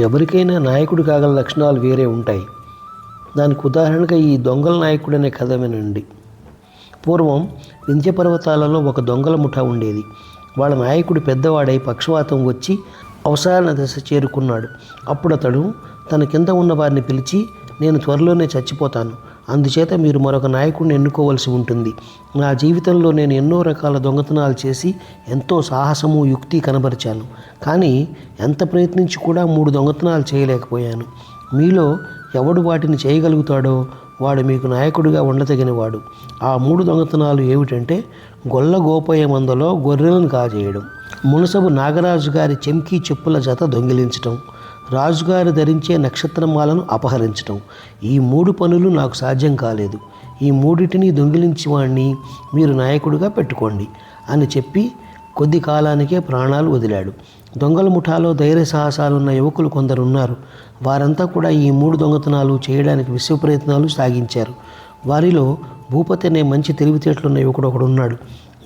ఎవరికైనా నాయకుడు కాగల లక్షణాలు వేరే ఉంటాయి. దానికి ఉదాహరణగా ఈ దొంగల నాయకుడు అనే కథ వినండి. పూర్వం వింధ్యపర్వతాలలో ఒక దొంగల ముఠా ఉండేది. వాళ్ళ నాయకుడు పెద్దవాడై పక్షవాతం వచ్చి అవసాన దశ చేరుకున్నాడు. అప్పుడు అతడు తన కింద ఉన్న వారిని పిలిచి నేను త్వరలోనే చచ్చిపోతాను. అందుచేత మీరు మరొక నాయకుడిని ఎన్నుకోవలసి ఉంటుంది. నా జీవితంలో నేను ఎన్నో రకాల దొంగతనాలు చేసి ఎంతో సాహసము యుక్తి కనబరిచాను. కానీ ఎంత ప్రయత్నించి కూడా మూడు దొంగతనాలు చేయలేకపోయాను. మీలో ఎవడు వాటిని చేయగలుగుతాడో వాడు మీకు నాయకుడిగా ఉండదగినవాడు. ఆ మూడు దొంగతనాలు ఏమిటంటే గొల్ల గోపయ్య మందలో గొర్రెలను కాజేయడం మునసబు నాగరాజు గారి చెంకీ చెప్పుల జత దొంగిలించటం రాజుగారు ధరించే నక్షత్రమాలను అపహరించటం. ఈ మూడు పనులు నాకు సాధ్యం కాలేదు. ఈ మూడిటిని దొంగిలించి వాణ్ణి మీరు నాయకుడిగా పెట్టుకోండి అని చెప్పి కొద్ది కాలానికే ప్రాణాలు వదిలాడు. దొంగల ముఠాలో ధైర్య సాహసాలున్న యువకులు కొందరు ఉన్నారు. వారంతా కూడా ఈ మూడు దొంగతనాలు చేయడానికి విశ్వ ప్రయత్నాలు సాగించారు. వారిలో భూపతి అనే మంచి తెలివితేటలున్న యువకుడు ఒకడున్నాడు.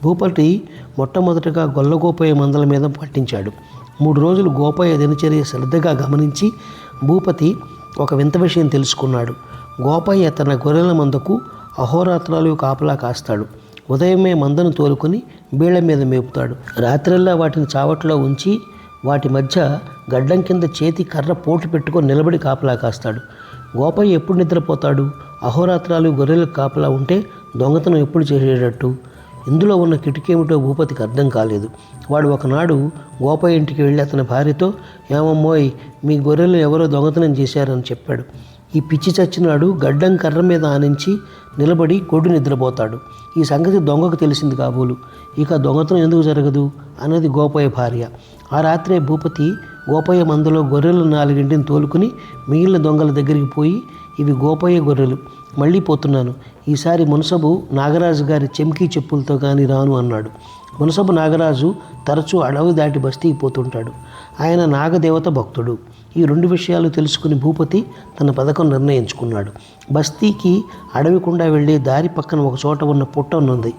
భూపతి మొట్టమొదటగా గొల్లగోపయ్య మందల మీద పట్టించాడు. మూడు రోజులు గోపయ్య దినచర్య శ్రద్ధగా గమనించి భూపతి ఒక వింత విషయం తెలుసుకున్నాడు. గోపయ్య తన గొర్రెల మందకు అహోరాత్రాలు కాపలా కాస్తాడు. ఉదయమే మందను తోలుకొని బీళ్ళ మీద మేపుతాడు. రాత్రల్లా వాటిని చావట్లో ఉంచి వాటి మధ్య గడ్డం కింద చేతి కర్ర పోటు పెట్టుకొని నిలబడి కాపలా కాస్తాడు. గోపయ్య ఎప్పుడు నిద్రపోతాడు? అహోరాత్రాలు గొర్రెలకు కాపలా ఉంటే దొంగతనం ఎప్పుడు చేసేటట్టు? ఇందులో ఉన్న కిటికేమిటో భూపతికి అర్థం కాలేదు. వాడు ఒకనాడు గోపయ్య ఇంటికి వెళ్ళి అతని భార్యతో ఏమమ్మోయ్ మీ గొర్రెలు ఎవరో దొంగతనం చేశారని చెప్పాడు. ఈ పిచ్చి చచ్చినాడు గడ్డం కర్ర మీద ఆనించి నిలబడి గొడ్డు నిద్రపోతాడు. ఈ సంగతి దొంగకు తెలిసింది కాబోలు. ఇక దొంగతనం ఎందుకు జరగదు? అన్నది గోపయ్య భార్య. ఆ రాత్రే భూపతి గోపయ్య మందలో గొర్రెలు నాలుగింటిని తోలుకుని మిగిలిన దొంగల దగ్గరికి పోయి ఇవి గోపయ్య గొర్రెలు. మళ్ళీ పోతున్నాను. ఈసారి మునసబు నాగరాజు గారి చెంకీ చెప్పులతో కానీ రాను అన్నాడు. మునసబు నాగరాజు తరచూ అడవి దాటి బస్తీకి పోతుంటాడు. ఆయన నాగదేవత భక్తుడు. ఈ రెండు విషయాలు తెలుసుకుని భూపతి తన పథకం నిర్ణయించుకున్నాడు. బస్తీకి అడవికుండా వెళ్ళే దారి పక్కన ఒక చోట ఉన్న పుట్ట ఉన్నది.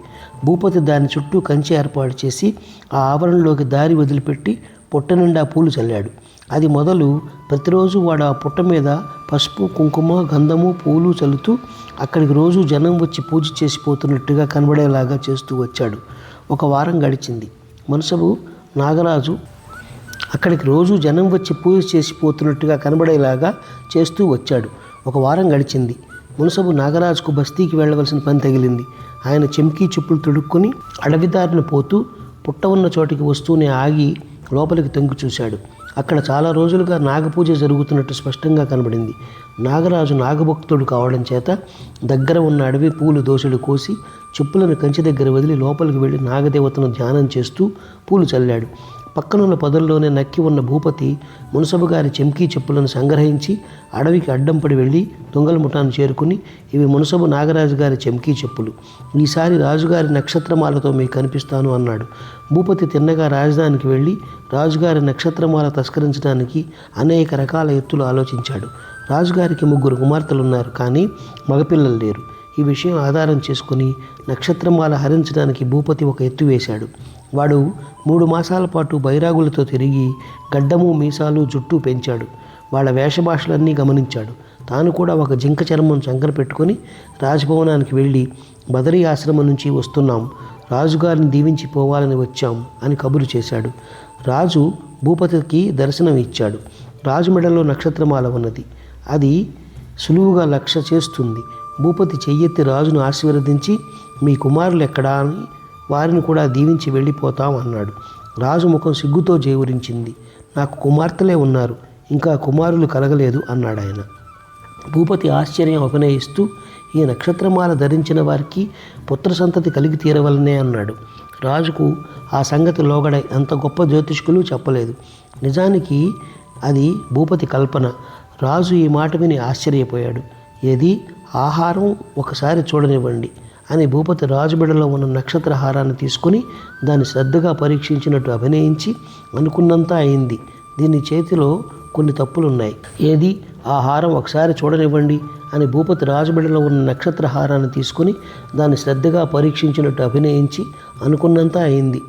భూపతి దాని చుట్టూ కంచె ఏర్పాటు చేసి ఆ ఆవరణలోకి దారి వదిలిపెట్టి పొట్ట నిండా పూలు చల్లాడు. అది మొదలు ప్రతిరోజు వాడు ఆ పుట్ట మీద పసుపు కుంకుమ గంధము పూలు చల్లుతూ అక్కడికి రోజు జనం వచ్చి పూజ చేసిపోతున్నట్టుగా కనబడేలాగా చేస్తూ వచ్చాడు. ఒక వారం గడిచింది. మనసబు నాగరాజు అక్కడికి రోజు జనం వచ్చి పూజ చేసిపోతున్నట్టుగా కనబడేలాగా చేస్తూ వచ్చాడు. ఒక వారం గడిచింది. మునసబు నాగరాజుకు బస్తీకి వెళ్ళవలసిన పని తగిలింది. ఆయన చెంకీ చెప్పులు తొడుక్కొని అడవిదారిన పోతూ పుట్ట ఉన్న చోటికి వస్తూనే ఆగి లోపలికి తొంగి చూశాడు. అక్కడ చాలా రోజులుగా నాగపూజ జరుగుతున్నట్టు స్పష్టంగా కనబడింది. నాగరాజు నాగభక్తుడు కావడం చేత దగ్గర ఉన్న అడవి పూలు దోశలు కోసి చెప్పులను కంచె దగ్గర వదిలి లోపలికి వెళ్ళి నాగదేవతను ధ్యానం చేస్తూ పూలు చల్లాడు. పక్కనున్న పొదల్లోనే నక్కి ఉన్న భూపతి మునసబు గారి చెంకీ చెప్పులను సంగ్రహించి అడవికి అడ్డం పడి వెళ్ళి దొంగల ముఠాను చేరుకుని ఇవి మునసబు నాగరాజు గారి చెంకీ చెప్పులు. ఈసారి రాజుగారి నక్షత్రమాలతో మీకు కనిపిస్తాను అన్నాడు. భూపతి తిన్నగా రాజధానికి వెళ్ళి రాజుగారి నక్షత్రమాల తస్కరించడానికి అనేక రకాల ఎత్తులు ఆలోచించాడు. రాజుగారికి ముగ్గురు కుమార్తెలు ఉన్నారు కానీ మగపిల్లలు లేరు. ఈ విషయం ఆధారం చేసుకుని నక్షత్రమాల హరించడానికి భూపతి ఒక ఎత్తు వేశాడు. వాడు మూడు మాసాల పాటు బైరాగులతో తిరిగి గడ్డము మీసాలు జుట్టు పెంచాడు. వాళ్ళ వేషభాషలన్నీ గమనించాడు. తాను కూడా ఒక జింక చర్మం చంకర పెట్టుకొని రాజభవనానికి వెళ్ళి బదరీ ఆశ్రమం నుంచి వస్తున్నాం. రాజుగారిని దీవించి పోవాలని వచ్చాం అని కబురు చేశాడు. రాజు భూపతికి దర్శనం ఇచ్చాడు. రాజు మెడలో నక్షత్రమాల ఉన్నది. అది సులువుగా లక్ష్య చేస్తుంది. భూపతి చెయ్యెత్తి రాజును ఆశీర్వదించి మీ కుమారులు ఎక్కడా అని వారిని కూడా దీవించి వెళ్ళిపోతాం అన్నాడు. రాజు ముఖం సిగ్గుతో జేవురించింది. నాకు కుమార్తెలే ఉన్నారు ఇంకా కుమారులు కలగలేదు అన్నాడు ఆయన. భూపతి ఆశ్చర్యం అభినయిస్తూ ఈ నక్షత్రమాల ధరించిన వారికి పుత్ర సంతతి కలిగి తీరవలనే అన్నాడు. రాజుకు ఆ సంగతి లోగడ అంత గొప్ప జ్యోతిష్కులు చెప్పలేదు. నిజానికి అది భూపతి కల్పన. రాజు ఈ మాట విని ఆశ్చర్యపోయాడు. ఏది? ఆహారం ఒకసారి చూడనివ్వండి అని భూపతి రాజుబిడలో ఉన్న నక్షత్రహారాన్ని తీసుకుని దాన్ని శ్రద్ధగా పరీక్షించినట్టు అభినయించి అనుకున్నంత అయింది. దీని చేతిలో కొన్ని తప్పులున్నాయి. ఏది? ఆహారం ఒకసారి చూడనివ్వండి అని భూపతి రాజబిడలో ఉన్న నక్షత్రహారాన్ని తీసుకుని దాన్ని శ్రద్ధగా పరీక్షించినట్టు అభినయించి అనుకున్నంత అయింది.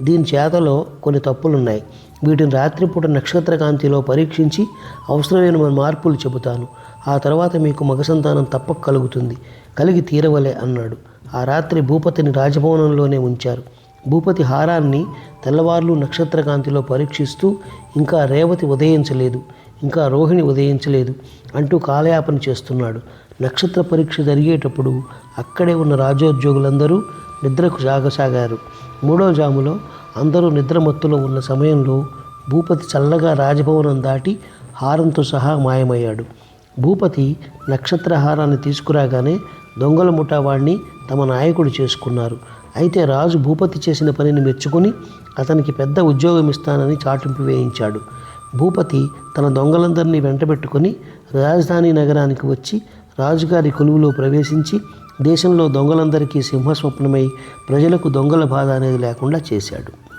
దీని చేతలో కొన్ని తప్పులున్నాయి. వీటిని రాత్రిపూట నక్షత్రకాంతిలో పరీక్షించి అవసరమైన మార్పులు చెబుతాను. ఆ తర్వాత మీకు మగ సంతానం తప్పక కలుగుతుంది. కలిగి తీరవలే అన్నాడు. ఆ రాత్రి భూపతిని రాజభవనంలోనే ఉంచారు. భూపతి హారాన్ని తెల్లవార్లు నక్షత్రకాంతిలో పరీక్షిస్తూ ఇంకా రేవతి ఉదయించలేదు ఇంకా రోహిణి ఉదయించలేదు అంటూ కాలయాపన చేస్తున్నాడు. నక్షత్ర పరీక్ష జరిగేటప్పుడు అక్కడే ఉన్న రాజోద్యోగులందరూ నిద్రకు సాగసాగారు మూడో జాములో అందరూ నిద్రమత్తులో ఉన్న సమయంలో భూపతి చల్లగా రాజభవనం దాటి హారంతో సహా మాయమయ్యాడు. భూపతి నక్షత్రహారాన్ని తీసుకురాగానే దొంగల ముఠావాణ్ణి తమ నాయకుడు చేసుకున్నారు. అయితే రాజు భూపతి చేసిన పనిని మెచ్చుకుని అతనికి పెద్ద ఉద్యోగం ఇస్తానని చాటింపు వేయించాడు. భూపతి తన దొంగలందరినీ వెంటబెట్టుకొని రాజధాని నగరానికి వచ్చి రాజుగారి కొలువులో ప్రవేశించి దేశంలో దొంగలందరికీ సింహస్వప్నమై ప్రజలకు దొంగల బాధ అనేది లేకుండా చేశాడు.